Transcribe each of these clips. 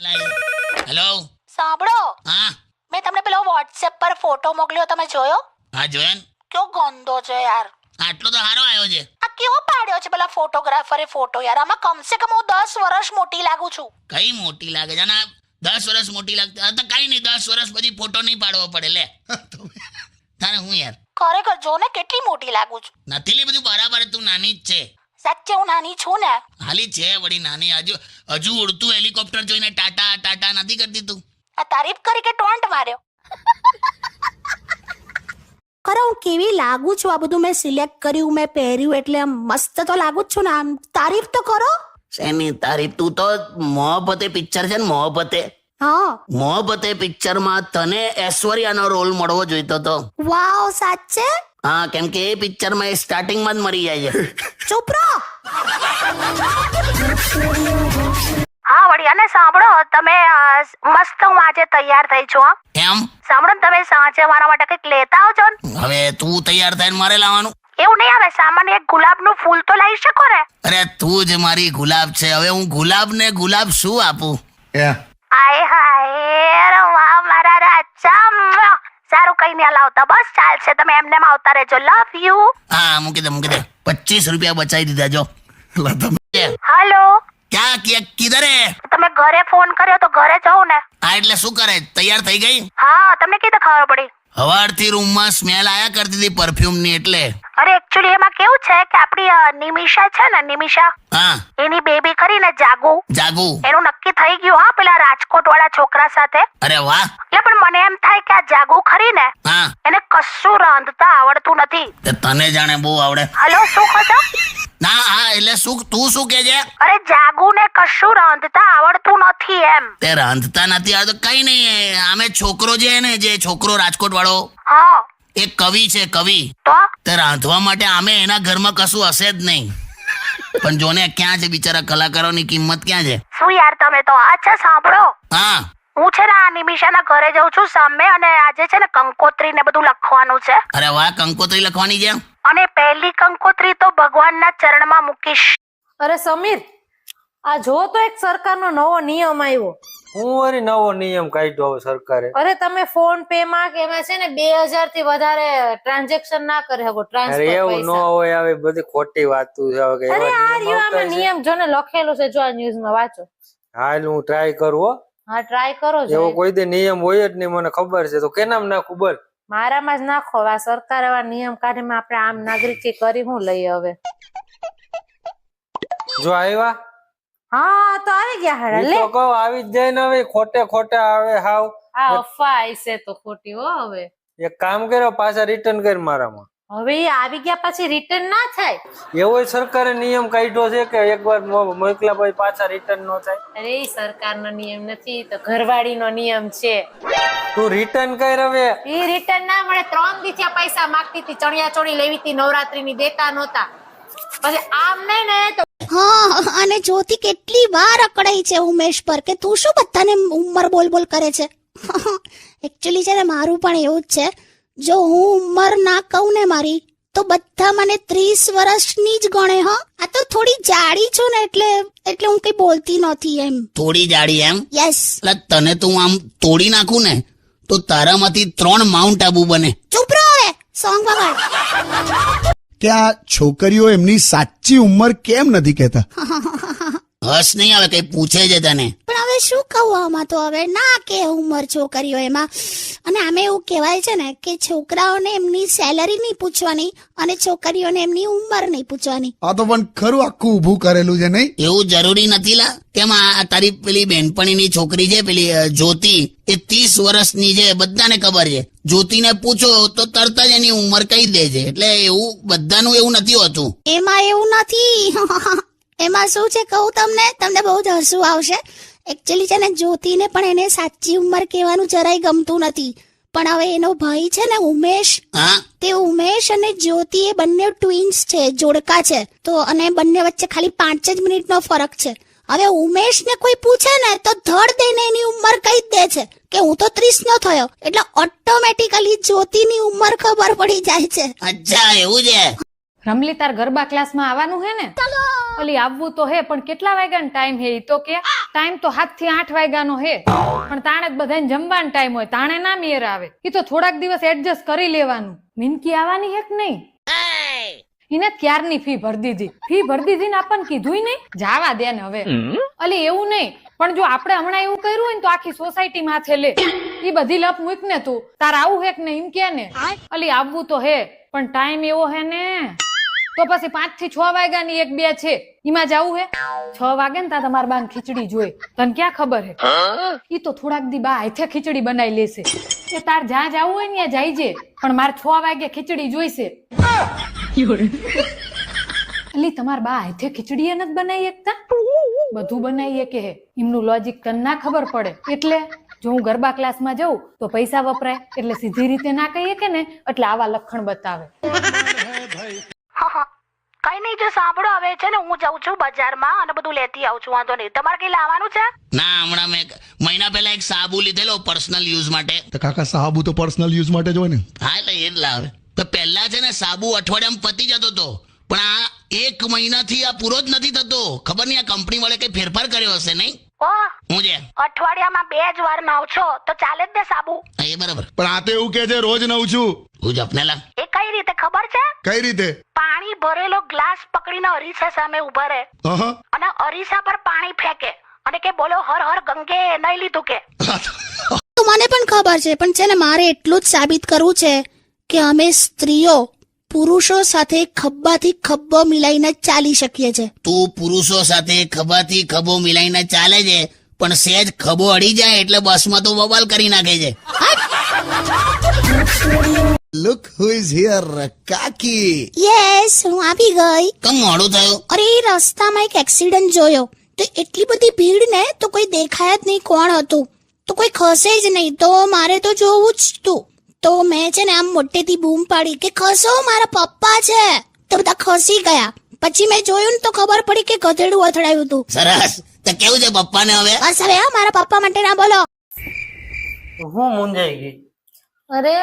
Hello સાંભળો. હા? મેં તમને પેલો વોટ્સએપ પર ફોટો મોકલ્યો તમે જોયો? હા જોયો ને. કેવો ગંદો છે યાર. આટલો તો સારો આવ્યો છે. આ કેવો પાડ્યો છે પેલા ફોટોગ્રાફરે ફોટો યાર? આમાં કમસે કમ હું દસ વર્ષ મોટી લાગુ છું. કઈ મોટી લાગે છે? ના દસ વર્ષ મોટી લાગતી આ તો કઈ નહીં દસ વર્ષ પછી ફોટો નહીં પાડવો પડે લે. તારે હું યાર? ખરેખર જો ને કેટલી મોટી લાગુ છું. નથી લે બધું બરાબર તું નાની જ છે. સાચે હું નાની છું ને. હાલી છે વળી નાની. હજુ હજુ ઉડતું હેલિકોપ્ટર જોઈને ટાટા ટાટા નથી કરતી તું. આ તારીફ કરી કે ટોન્ટ માર્યો? ખરા હું કેવી લાગુ છું આ બધું મેં સિલેક્ટ કર્યું મેં પહેર્યું એટલે આમ મસ્ત તો લાગુ જ છું ને. આમ તારીફ તો કરો. શેની તારીફ? તું તો મોહબતે પિક્ચર છે ને મોહબતે હા. મોહબતે પિક્ચરમાં તને ઐશ્વર્યાનો રોલ મળવો જોઈતો તો. વાવ સાચે? હા કેમ કે એ પિક્ચરમાં એ સ્ટાર્ટિંગમાં જ મરી જાય છે. ચૂપ રહો. હા વળી અને સાંભળો તમે અ, મસ્ત હું આજે તૈયાર થઈ છું હા. એમ? સાંભળો ને તમે સાંજે મારા માટે કંઈક લેતા આવજો ને. હવે તું તૈયાર થઈને મારે લાવવાનું? એવું નહીં આવે સામાન્ય એક ગુલાબનું ફૂલ તો લાવી શકો ને. અરે તું જ મારી ગુલાબ છે. હવે હું ગુલાબ ને ગુલાબ શું આપું? આય હાય અરે વાહ મારા રાજા મ્વા. સારું કઈ નહીં લાવતા બસ ચાલશે. તમે એમને એમ આવતા રહેજો. લવ યુ હા મૂકી દે મૂકી દે. પચીસ રૂપિયા બચાવી દીધા જો. હાલો ક્યાં કે કિધર? હે તમે ઘરે ફોન કર્યો તો ઘરે જાઉં ને. હા એટલે શું કરે? તૈયાર થઈ ગઈ? હા તમને કીધું ખબર પડી. હવારથી રૂમમાં સ્મેલ આયા કરતી હતી પરફ્યુમની એટલે. અરે એકચ્યુઅલી એમાં કેવું છે કે આપણી અ, નિમિષા છે ને નિમિષા હા. એની બેબી કરીને જાગુ. જાગુ. એનું નક્કી થઈ ગયું હા પેલા રાજકોટ વાળા છોકરા સાથે. અરે વાહ. એટલે પણ મને એમ થાય કે આ જાગુ ખરી ને હા. એને કશું રાંધતા આવડતું નથી. તે તને જાણે બહુ આવડે. હલો શું કહો છો? ના હા એટલે શું તું શું કે છે? અરે જાગુ ને કશું રાંધતા આવડતું નથી એમ. તે રાંધતા નથી આવડતું કઈ નહીં આમે છોકરો જે ને જે છોકરો રાજકોટ વાળો હા. એ કવિ છે કવિ. તો? તે રાંધવા માટે આમે એના ઘરમાં કશું હશે જ નહીં. પણ જોને ક્યાં છે બિચારા કલાકારોની કિંમત ક્યાં છે? શું યાર તમે તો અચ્છા સાંભળો. હા. હું છે ને આ નિમિષાના ઘરે જઉં છું સામે અને આજે છે ને કંકોત્રી ને બધું લખવાનું છે. અરે વાહ કંકોત્રી લખવાની છે? અને પહેલી કંકોત્રી તો ભગવાનના ચરણમાં મૂકીશ. અરે સમીર આ જો તો એક સરકારનો નવો નિયમ આવ્યો. હું અરે નવો નિયમ કાઢ્યો હવે સરકારે. અરે તમે ફોન પે માં કે એમાં છે ને બે હજારથી વધારે ટ્રાન્ઝેક્શન ના કરી શકો અરે ટ્રાન્સફર એવું ન હોય હવે બધી ખોટી વાતું છે હવે કે અરે આ નિયમ રહ્યો આમાં નિયમ જો ને લખેલું છે જો આ ન્યૂઝમાં વાંચો. હાલ હું ટ્રાય કરું હો. હા ટ્રાય કરો એવો જો. કોઈ દે નિયમ હોય જ નહીં મને ખબર છે. તો કેનામ ના ખબર મારામાં જ નાખો આ સરકાર એવા નિયમ કાઢીને આપણે આમ નાગરિકી કરી હું લઈ હવે? જો આવ્યા હા તો આવી ગયા હારા લે. તો કહો આવી જ જાય ને હવે ખોટે ખોટે આવે હાવ. આ અફવા આઈસે તો ખોટી હો હવે. એક કામ કર્યો પાછા રિટર્ન કર મારામાં. હવે આવી ગયા પછી રિટર્ન ના થાય? એવો સરકારે નિયમ કાઢ્યો છે કે એકવાર મો- મોકલ્યા પછી પાછા રિટર્ન નો થાય. અરે સરકારનો નિયમ નથી તો ઘરવાળીનો નિયમ છે. તું રિટર્ન કર હવે. એ રિટર્ન ના મળે ત્રણ દિવસ પૈસા માંગતી હતી ચણિયા ચોળી લેવી હતી નવરાત્રીની દેતા નહોતા. પછી આમ નહીં ને તો હા અને જ્યોતિ કેટલી વાર અકળાઈ છે ઉમેશ પર કે તું શું બધાને ઉંમર બોલ બોલ કરે છે? એકચ્યુઅલી છે ને મારું પણ એવું જ છે. જો હું ઉંમર ના કહું ને મારી તો બધા મને ત્રીસ વર્ષની જ ગણે હો. આ તો થોડી જાડી છું ને એટલે એટલે હું કઈ બોલતી નથી એમ. થોડી જાડી એમ? યસ. એટલે તને તો હું આમ તોડી નાખું ને તો તારામાંથી ત્રણ માઉન્ટ આબુ બને. ચૂપ રહો હવે. સોંગ વગાડ. કે આ છોકરીઓ એમની સાચી ઉંમર કેમ નથી કહેતા? હસ નહીં આવે કઈ પૂછે છે તને. પણ હવે શું કહું આમાં તો હવે ના કે ઉંમર છોકરીઓ એમાં. અને આમે એવું કહેવાય છે ને કે છોકરાઓને એમની સેલરી નહીં પૂછવાની અને છોકરીઓને એમની ઉંમર નહીં પૂછવાની. આ તો પણ ખરું આખું ઊભું કરેલું છે નહીં? એવું જરૂરી નથી લા. તેમાં તારી પેલી બેનપણીની છોકરી છે પેલી જ્યોતિ એ ત્રીસ વર્ષની છે બધાને ખબર છે. જ્યોતિને પૂછો તો તરત જ એની ઉંમર કહી દે છે. એટલે એવું બધાનું એવું નથી હોતું. એમાં એવું નથી. એમાં શું છે કહું તમને? તમને બહુ જ હસવું આવશે. એકચ્યુઅલી છે ને જ્યોતિને પણ એને સાચી ઉંમર કહેવાનું જરાય ગમતું નથી. પણ હવે એનો ભાઈ છે ને ઉમેશ. તે ઉમેશ અને જ્યોતિ એ બંને ટ્વિન્સ છે જોડકા છે. તો અને બંને વચ્ચે ખાલી પાંચ જ મિનિટનો ફરક છે. હવે ઉમેશને કોઈ પૂછે ને તો ધડ દઈને એની ઉંમર કહી જ દે છે કે હું તો ત્રીસ નો થયો. એટલે ઓટોમેટિકલી જ્યોતિની ઉંમર ખબર પડી જાય છે. અચ્છા એવું છે? રમલી તાર ગરબા ક્લાસમાં આવવાનું હે ને? ઓલી આવવું તો હે પણ કેટલા વાગ્યાનો ટાઈમ હે ઈ તો કે ટાઈમ તો સાતથી આઠ વાગ્યાનો હે. પણ તાણે જ બધાને જમવાનો ટાઈમ હોય તાણે ના મેર આવે. ઈ તો થોડાક દિવસ એડજસ્ટ કરી લેવાનું. મિનકી આવવાની હે કે નહીં? એને ક્યારની ફી ભરી દીધી? ફી ભરી દીધી ને આપણને કીધું નહીં? જાવા દે ને હવે. અલી એવું નહીં. પણ જો આપણે હમણાં એવું કર્યું હોય ને તો આખી સોસાયટી માથે લે. ઈ બધી લપ મૂક ને તું. તાર આવું હે કે ને એમ કે ને. અલી આવવું તો હે પણ ટાઈમ એવો હે ને. તો પછી પાંચથી છ વાગ્યાની એક બે છે. એમાં જવું હે? છ વાગે ને ત્યાં તમારા બાન ખીચડી જોઈ. તને ક્યાં ખબર હે? ઈ તો થોડાક દી બા હાથે ખીચડી બનાવી લેશે. એ તાર જ્યાં જવું હોય ને ત્યાં જાય પણ મારે છ વાગે ખીચડી જોઈશે. અલી તમાર બા હાથે ખીચડી નથી બનાવી એકતા? બધું બનાવીએ કે હે. એમનું લોજિક તને ના ખબર પડે. એટલે જો હું ગરબા ક્લાસમાં જઉં તો પૈસા વપરાય. એટલે સીધી રીતે ના કહીએ કે ને? એટલે આવા લખણ બતાવે. સાંભળો હવે છે ને હું જાઉં છું બજારમાં અને બધું લેતી આવું છું વાંધો નહીં. તમારે કઈ લાવવાનું છે? ના હમણાં મેં મહિના પહેલા એક સાબુ લીધેલો પર્સનલ યુઝ માટે. તો કાકા સાબુ તો પર્સનલ યુઝ માટે જ હોય ને? હા એટલે એ જ લાવે. તો પહેલા છે ને સાબુ અઠવાડિયામાં પતી જતો હતો. પણ આ એક મહિનાથી આ પૂરો જ નથી થતો. ખબર નહીં આ કંપની વાળે કઈ ફેરફાર કર્યો હશે નહીં? અઠવાડિયામાં બે જ વાર નાવ છો તો ચાલે જ ને સાબુ. એ બરાબર. પણ આ તો એવું કે છે રોજ નવ છું. હું જપને લા એ કઈ રીતે ખબર છે? કઈ રીતે? પાણી ભરેલો ગ્લાસ પકડીને અરીસા સામે ઊભા રહે. અને અરીસા પર પાણી ફેંકે. અને કે બોલો હર હર ગંગે નહીં લીધું કે? મને પણ ખબર છે પણ છે ને મારે એટલું જ સાબિત કરવું છે કે અમે સ્ત્રીઓ પુરુષો સાથે ખબ્બાથી ખબ્બો મિલાઈને ચાલી શકીએ છે. તું પુરુષો સાથે ખભાથી ખભો મિલાઈને ચાલે છે પણ સેજ ખભો અડી જાય એટલે બસમાં તો બબાલ કરી નાખે છે. લુક હુ ઇઝ હિયર કાકી. યસ હું આવી ગઈ. કમ મોડું થયું? અરે રસ્તામાં એક એક્સિડન્ટ જોયો. તો એટલી બધી ભીડ ને તો કોઈ દેખાય જ નહીં કોણ હતું. તો કોઈ ખસે જ નહીં. તો મારે તો જોવું જ તું. તો મેં છે ને આમ મોટેથી બૂમ પાડી કે ખસો મારા પપ્પા છે. તો બધા ખસી ગયા. પછી મેં જોયું ને તો ખબર પડી કે ગધેડું અથડાયું હતું. સરસ. તો કેવું છે પપ્પાને હવે? બસ હવે હા મારા પપ્પા માટે ના બોલો. હું મૂંઝાઈ ગઈ? અરે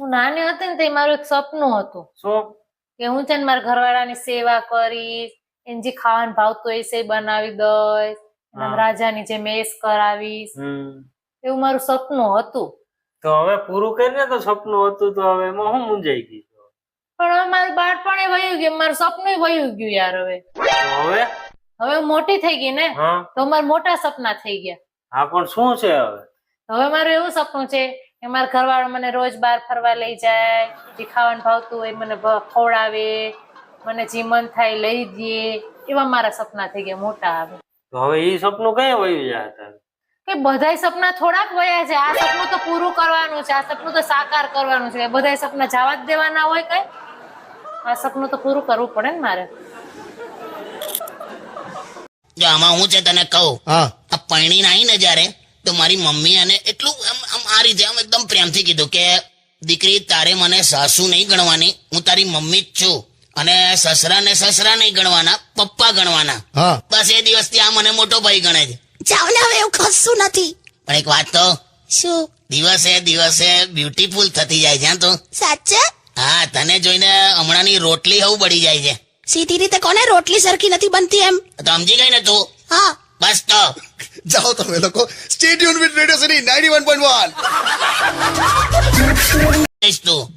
હું નાની હતી ને તે મારું એક સપનું હતું. શું? કે હું છે ને મારા ઘરવાળાની સેવા કરીશ એને જે ખાવાનું ભાવતું હોય છે એ બનાવી દઈશ. રાજાની જે મેસ કરાવીશ. હમ. એવું મારું સપનું હતું. તો હવે પૂરું કરીને તો સપનું હતું તો હવે એમાં હું મૂંઝાઈ ગઈ પણ હવે મારું બાળપણ વયું ગયું મારું સપનું વયું ગયું યાર હવે. હવે? હવે મોટી થઈ ગઈ ને તો મારા મોટા સપના થઈ ગયા. હા પણ શું છે હવે? હવે મારું એવું સપનું છે કે મારા ઘરવાળો મને રોજ બહાર ફરવા લઈ જાય જે ખાવાનું ભાવતું હોય મને ખવડાવે મને જે મન થાય લઈ દે એવા મારા સપના થઈ ગયા મોટા હવે. તો હવે એ સપનું કઈ વયું જાય કે બધાય સપના થોડાક વયા છે. આ સપનું તો પૂરું કરવાનું છે. આ સપનું તો સાકાર કરવાનું છે. બધાય સપના જવા જ દેવાના હોય કઈ? આ સપનું તો પૂરું કરવું પડે ને મારે. જો આમાં હું છે તને કહું હા. આ પરણીને નાઈ ને જ્યારે તો મારી મમ્મી અને એટલું આમ આમ આ રીતે આમ એકદમ પ્રેમથી કીધું કે દીકરી તારે મને સાસુ નહીં ગણવાની. હું તારી મમ્મી જ છું. અને સસરા ને સસરા નહીં ગણવાના પપ્પા ગણવાના. બસ એ દિવસથી આ મને મોટો ભાઈ ગણે છે. હવે એવું કશું નથી. પણ એક વાત તો શું? દિવસે દિવસે બ્યુટીફુલ થતી જાય છે હા તું. સાચે? હા તને જોઈને હમણાંની રોટલી હવું બળી જાય છે. સીધી રીતે કોને રોટલી સરખી નથી બનતી એમ? તો સમજી ગઈ ને તું? હા. બસ તો. જાઓ તમે લોકો. Stay tune with radio city ninety one point one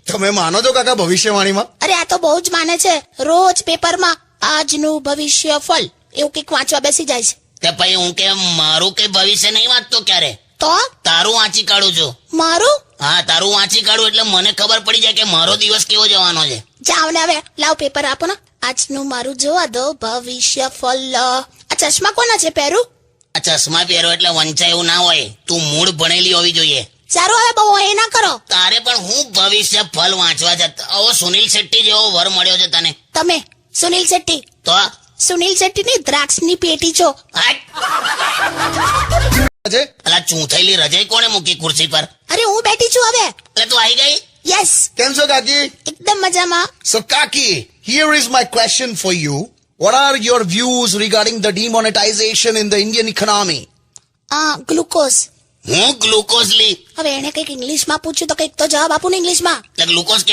તમે માનો છો કાકા ભવિષ્યવાણીમાં? અરે આ તો બહુ જ માને છે. રોજ પેપરમાં આજનું ભવિષ્ય ફળ. એવું કંઈક વાંચવા બેસી જાય છે. તે પછી હું કે મારું કઈ ભવિષ્ય નહીં વાંચતો ક્યારે? તો? તારું વાંચી કાઢું છું. મારું? હા તારું વાંચી કાઢું એટલે મને ખબર પડી જાય કે મારો દિવસ કેવો જવાનો છે. જાવ ને હવે લાવ પેપર આપો ને. આજનું મારું જોવા દો ભવિષ્ય ફલ. આ ચશ્મા કોના છે પહેરું? આ ચશ્મા પહેરો એટલે વંચાય એવું ના હોય. તું મૂળ ભણેલી હોવી જોઈએ. સારું હવે બહુ એ ના કરો. તારે પણ હું ભવિષ્ય ફલ વાંચવા જતો આવો સુનિલ શેટ્ટી જેવો વર મળ્યો છે તને. તમે સુનિલ શેટ્ટી. તો? સુનિલ શેટ્ટી ની દ્રાક્ષની પેટી છો અલા ચૂંથેલી રજાઈ કોણે મૂકી ખુરશી પર? અરે હું બેઠી છું હવે. એટલે તું આવી ગઈ? યસ કેમ છો કાકી એકદમ મજામાં. સો કાકી here is my question for you What are your views regarding the demonetization in the Indian economy? આ ગ્લુકોઝ હું ગ્લુકોઝ લી? હવે એને કંઈક ઇંગ્લિશમાં પૂછ્યું તો કંઈક તો જવાબ આપું ને ઇંગ્લિશમાં ગ્લુકોઝ